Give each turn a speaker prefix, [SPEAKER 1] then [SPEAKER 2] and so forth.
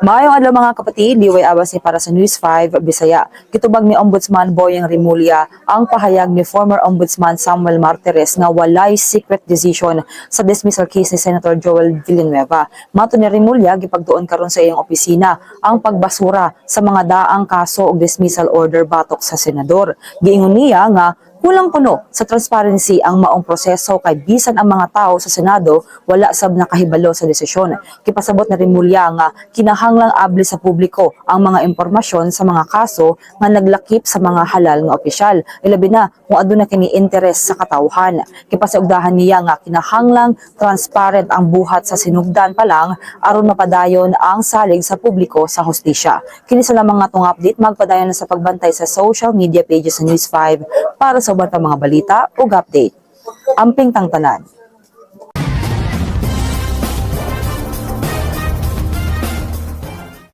[SPEAKER 1] Maayong adlaw mga kapatid, liway awas ni para sa News 5 Bisaya. Kitubag ni Ombudsman Boyeng Rimulya ang pahayag ni former Ombudsman Samuel Martires nga walay secret decision sa dismissal case ni Senator Joel Villanueva. Mato ni Rimulya gipagtuon karon sa iyang opisina ang pagbasura sa mga daang kaso og dismissal order batok sa senador. Giingon niya nga Kulang kuno sa transparency ang maong proseso kay bisan ang mga tao sa Senado wala sab nakahibalo sa desisyon. Kipasabot na rin mulya nga kinahanglang abli sa publiko ang mga impormasyon sa mga kaso nga naglakip sa mga halal nga opisyal. Ilabi na kung aduna kini interes sa katawhan. Kipasugdahan niya nga kinahanglang transparent ang buhat sa sinugdan pa lang aron mapadayon ang salig sa publiko sa hustisya. Kini sa lamang nga tong update magpadayon sa pagbantay sa social media pages sa News 5 para sa uban pa mga balita ug update. Amping tangtanan.